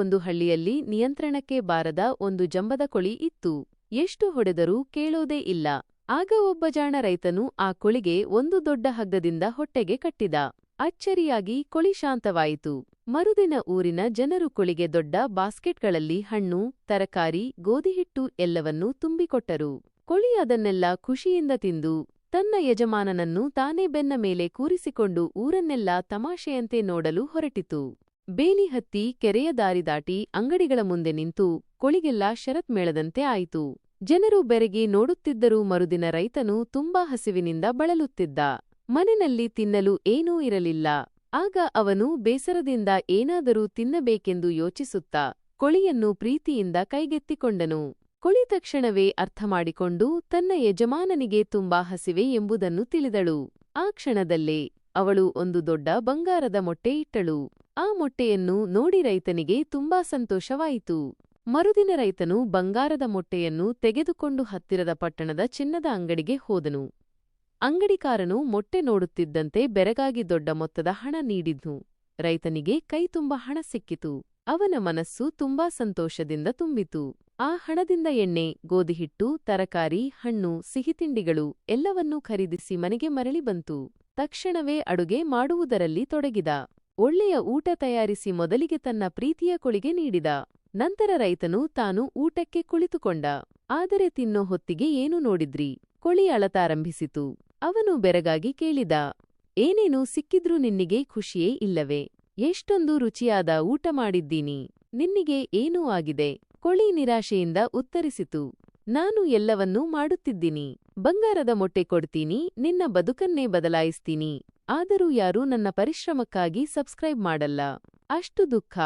ಒಂದು ಹಳ್ಳಿಯಲ್ಲಿ ನಿಯಂತ್ರಣಕ್ಕೆ ಬಾರದ ಒಂದು ಜಂಬದ ಕೊಳಿ ಇತ್ತು. ಎಷ್ಟು ಹೊಡೆದರೂ ಕೇಳೋದೇ ಇಲ್ಲ. ಆಗ ಒಬ್ಬ ಜಾಣ ರೈತನು ಆ ಕೊಳಿಗೆ ಒಂದು ದೊಡ್ಡ ಹಗ್ಗದಿಂದ ಹೊಟ್ಟೆಗೆ ಕಟ್ಟಿದ. ಅಚ್ಚರಿಯಾಗಿ ಕೊಳಿ ಶಾಂತವಾಯಿತು. ಮರುದಿನ ಊರಿನ ಜನರು ಕೊಳಿಗೆ ದೊಡ್ಡ ಬಾಸ್ಕೆಟ್ಗಳಲ್ಲಿ ಹಣ್ಣು, ತರಕಾರಿ, ಗೋಧಿಹಿಟ್ಟು ಎಲ್ಲವನ್ನೂ ತುಂಬಿಕೊಟ್ಟರು. ಕೊಳಿ ಅದನ್ನೆಲ್ಲ ಖುಷಿಯಿಂದ ತಿಂದು, ತನ್ನ ಯಜಮಾನನನ್ನು ತಾನೇ ಬೆನ್ನ ಮೇಲೆ ಕೂರಿಸಿಕೊಂಡು ಊರನ್ನೆಲ್ಲ ತಮಾಷೆಯಂತೆ ನೋಡಲು ಹೊರಟಿತು. ಬೇಲಿ ಹತ್ತಿ ಕೆರೆಯ ದಾರಿ ದಾಟಿ ಅಂಗಡಿಗಳ ಮುಂದೆ ನಿಂತು ಕೊಳಿಗೆಲ್ಲ ಶರತ್ ಮೇಳದಂತೆ ಆಯಿತು. ಜನರು ಬೆರಗಿ ನೋಡುತ್ತಿದ್ದರೂ ಮರುದಿನ ರೈತನು ತುಂಬಾ ಹಸಿವಿನಿಂದ ಬಳಲುತ್ತಿದ್ದ. ಮನೆಯಲ್ಲಿ ತಿನ್ನಲು ಏನೂ ಇರಲಿಲ್ಲ. ಆಗ ಅವನು ಬೇಸರದಿಂದ ಏನಾದರೂ ತಿನ್ನಬೇಕೆಂದು ಯೋಚಿಸುತ್ತ ಕೊಳಿಯನ್ನು ಪ್ರೀತಿಯಿಂದ ಕೈಗೆತ್ತಿಕೊಂಡನು. ಕೊಳಿ ತಕ್ಷಣವೇ ಅರ್ಥಮಾಡಿಕೊಂಡು ತನ್ನ ಯಜಮಾನನಿಗೆ ತುಂಬಾ ಹಸಿವೆ ಎಂಬುದನ್ನು ತಿಳಿದಳು. ಆ ಕ್ಷಣದಲ್ಲೇ ಅವಳು ಒಂದು ದೊಡ್ಡ ಬಂಗಾರದ ಮೊಟ್ಟೆ ಇಟ್ಟಳು. ಆ ಮೊಟ್ಟೆಯನ್ನು ನೋಡಿ ರೈತನಿಗೆ ತುಂಬಾ ಸಂತೋಷವಾಯಿತು. ಮರುದಿನ ರೈತನು ಬಂಗಾರದ ಮೊಟ್ಟೆಯನ್ನು ತೆಗೆದುಕೊಂಡು ಹತ್ತಿರದ ಪಟ್ಟಣದ ಚಿನ್ನದ ಅಂಗಡಿಗೆ ಹೋದನು. ಅಂಗಡಿಕಾರನು ಮೊಟ್ಟೆ ನೋಡುತ್ತಿದ್ದಂತೆ ಬೆರಗಾಗಿ ದೊಡ್ಡ ಮೊತ್ತದ ಹಣ ನೀಡಿದ್ನು ರೈತನಿಗೆ ಕೈತುಂಬ ಹಣ ಸಿಕ್ಕಿತು. ಅವನ ಮನಸ್ಸು ತುಂಬಾ ಸಂತೋಷದಿಂದ ತುಂಬಿತು. ಆ ಹಣದಿಂದ ಎಣ್ಣೆ, ಗೋಧಿಹಿಟ್ಟು, ತರಕಾರಿ, ಹಣ್ಣು, ಸಿಹಿತಿಂಡಿಗಳು ಎಲ್ಲವನ್ನೂ ಖರೀದಿಸಿ ಮನೆಗೆ ಮರಳಿ ಬಂತು. ತಕ್ಷಣವೇ ಅಡುಗೆ ಮಾಡುವುದರಲ್ಲಿ ತೊಡಗಿದ. ಒಳ್ಳೆಯ ಊಟ ತಯಾರಿಸಿ ಮೊದಲಿಗೆ ತನ್ನ ಪ್ರೀತಿಯ ಕೊಳಿಗೆ ನೀಡಿದ. ನಂತರ ರೈತನು ತಾನು ಊಟಕ್ಕೆ ಕುಳಿತುಕೊಂಡ. ಆದರೆ ತಿನ್ನೋ ಹೊತ್ತಿಗೆ ಏನು ನೋಡಿದ್ರಿ? ಕೊಳಿ ಅಳತಾರಂಭಿಸಿತು. ಅವನು ಬೆರಗಾಗಿ ಕೇಳಿದ. ಏನೇನು ಸಿಕ್ಕಿದ್ರೂ ನಿನ್ನಿಗೆ ಖುಷಿಯೇ ಇಲ್ಲವೇ? ಎಷ್ಟೊಂದು ರುಚಿಯಾದ ಊಟ ಮಾಡಿದ್ದೀನಿ. ನಿನ್ನಿಗೆ ಏನೂ ಆಗಿದೆ? ಕೊಳಿ ನಿರಾಶೆಯಿಂದ ಉತ್ತರಿಸಿತು. ನಾನು ಎಲ್ಲವನ್ನೂ ಮಾಡುತ್ತಿದ್ದೀನಿ. ಬಂಗಾರದ ಮೊಟ್ಟೆ ಕೊಡ್ತೀನಿ. ನಿನ್ನ ಬದುಕನ್ನೇ ಬದಲಾಯಿಸ್ತೀನಿ. ಆದರೂ ಯಾರೂ ನನ್ನ ಪರಿಶ್ರಮಕ್ಕಾಗಿ ಸಬ್ಸ್ಕ್ರೈಬ್ ಮಾಡಲ್ಲ. ಅಷ್ಟು ದುಃಖ.